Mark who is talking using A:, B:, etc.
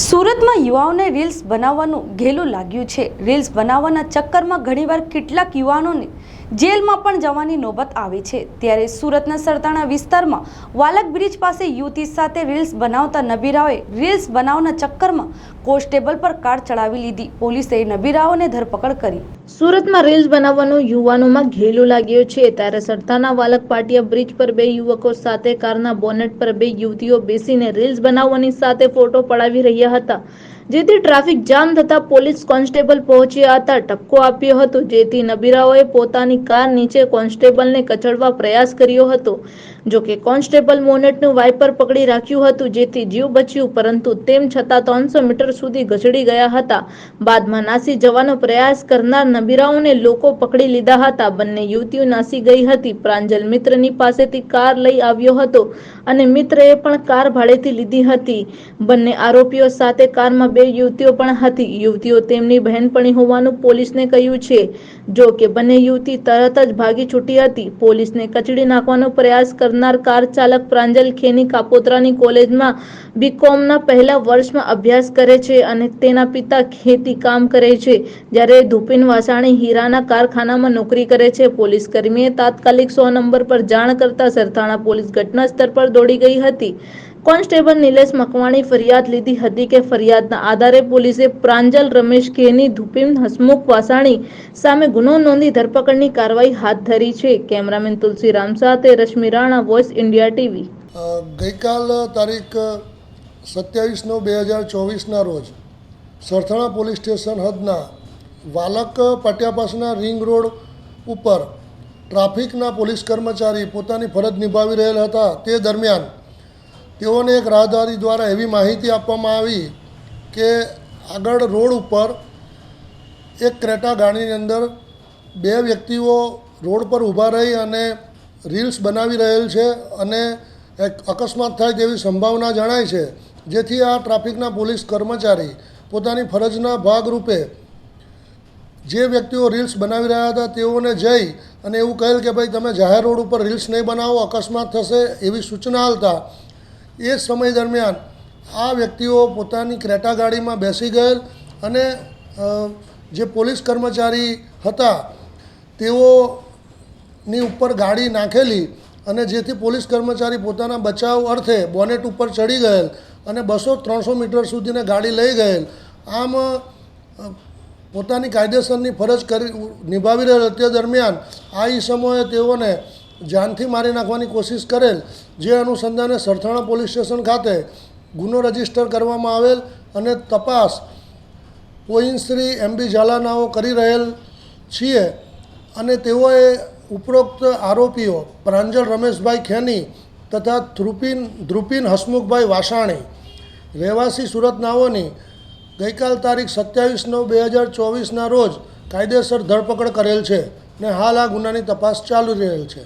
A: સુરતમાં યુવાઓને રીલ્સ બનાવવાનું ઘેલું લાગ્યું છે. રીલ્સ બનાવવાના ચક્કરમાં ઘણીવાર કેટલાક યુવાનોને જેલમાં પણ જવાની નોબત આવે છે. ત્યારે સુરતના સરતાણા વિસ્તારમાં વાલક બ્રિજ પાસે યુવતી સાથે રીલ્સ બનાવતા નબીરાઓએ રીલ્સ બનાવના ચક્કરમાં કોન્સ્ટેબલ પર કાર ચડાવી લીધી. પોલીસે નબીરાઓને ધરપકડ કરી.
B: સુરતમાં રીલ્સ બનાવવાનો યુવાનોમાં ઘેલો લાગ્યો છે. ત્યારે સરથાના વાલક પાટિયા બ્રિજ પર બે યુવકો સાથે કારના બોનેટ પર બે યુવતીઓ બેસીને રીલ્સ બનાવવાની સાથે ફોટો પડાવી રહ્યા હતા. જેથી ટ્રાફિક જામ થતા પોલીસ કોન્સ્ટેબલ પહોંચ્યા હતા ટપકો આપ્યો હતો. જેથી નબીરાઓએ પોતાની કાર નીચે કોન્સ્ટેબલને કચડવા પ્રયાસ કર્યો હતો. જો કે કોન્સ્ટેબલ મોનેટનું વાઇપર પકડી રાખ્યું હતું, જેથી જીવ બચ્યું, પરંતુ તેમ છતાં ત્રણસો મીટર સુધી ઘસડી ગયા હતા. બાદમાં નાસી જવાનો પ્રયાસ કરનાર નબીરાઓને લોકો પકડી લીધા હતા. બંને યુવતીઓ નાસી ગઈ હતી. પ્રાંજલ મિત્રની પાસેથી કાર લઈ આવ્યો હતો અને મિત્રએ પણ કાર ભાડેથી લીધી હતી. બંને આરોપીઓ સાથે કારમાં બે યુવતીઓ પણ હતી. યુવતીઓ તેમની બહેનપણી હોવાનું પોલીસને કહ્યું છે. જો કે બંને યુવતી તરત જ ભાગી છૂટી હતી. પોલીસને કચડી નાખવાનો પ્રયાસ કરનાર કાર ચાલક પ્રાંજલ ખેની કાપોત્રાની કોલેજમાં બીકોમના પહેલા વર્ષમાં અભ્યાસ કરે છે અને તેના પિતા ખેતી કામ કરે છે. જ્યારે ધુપિન વાસાણી હીરાના કારખાનામાં નોકરી કરે છે, પોલીસ કર્મીએ તાત્કાલિક સો નંબર પર જાણ કરતા સરથાણા પોલીસ ઘટના સ્થળ પર દોડી ગઈ હતી. કોન્સ્ટેબલ નિલેશ મકવાણી ફરિયાદ લીધી હતી કે ફરિયાદના આધારે પોલીસે પ્રાંજલ રમેશ કેની ધુપીમ હસમુખ વાસાણી સામે ગુનો નોંધી ધરપકડની કાર્યવાહી હાથ ધરી છે. કેમેરામેન તુલસીરામ સાથે Rashmi Rana voice India TV.
C: ગઈકાલ તારીખ સત્યાવીસ નવ બે હજાર ચોવીસના રોજ સરથાણા પોલીસ સ્ટેશન હદના વાલક પાટિયા પાસના રિંગ રોડ ઉપર ટ્રાફિકના પોલીસ કર્મચારી પોતાની ફરજ નિભાવી રહેલા હતા. તે દરમિયાન તેઓને એક રાહદારી દ્વારા એવી માહિતી આપવામાં આવી કે આગળ રોડ ઉપર એક ક્રેટા ગાડીની અંદર બે વ્યક્તિઓ રોડ પર ઊભા રહી અને રીલ્સ બનાવી રહેલ છે અને એક અકસ્માત થાય તેવી સંભાવના જણાય છે. જેથી આ ટ્રાફિકના પોલીસ કર્મચારી પોતાની ફરજના ભાગરૂપે જે વ્યક્તિઓ રીલ્સ બનાવી રહ્યા હતા તેઓને જઈ અને એવું કહેલ કે ભાઈ તમે જાહેર રોડ ઉપર રીલ્સ નહીં બનાવો, અકસ્માત થશે એવી સૂચના આવતા એ સમય દરમિયાન આ વ્યક્તિઓ પોતાની ક્રેટા ગાડીમાં બેસી ગયેલ અને જે પોલીસ કર્મચારી હતા, તેઓની ઉપર ગાડી નાખેલી અને જેથી પોલીસ કર્મચારી પોતાના બચાવ અર્થે બોનેટ ઉપર ચડી ગયેલ અને બસો ત્રણસો મીટર સુધીને ગાડી લઈ ગયેલ. આમ પોતાની કાયદેસરની ફરજ કરી, નિભાવી રહેલ તે દરમિયાન આ ઈસમોએ તેઓને જાનથી મારી નાખવાની કોશિશ કરેલ, જે અનુસંધાને સરથાણા પોલીસ સ્ટેશન ખાતે ગુનો રજિસ્ટર કરવામાં આવેલ અને તપાસ પોઈન્શ્રી એમ બી ઝાલાનાઓ કરી રહેલ છીએ અને તેઓએ ઉપરોક્ત આરોપીઓ પ્રાંજલ રમેશભાઈ ખેની તથા ધ્રુપિન ધ્રુપિન હસમુખભાઈ વાસાણી, રહેવાસી સુરત નાઓની ગઈકાલ તારીખ સત્યાવીસ નવ બે હજાર ચોવીસના રોજ કાયદેસર ધરપકડ કરેલ છે ને હાલ આ ગુનાની તપાસ ચાલુ રહેલ છે.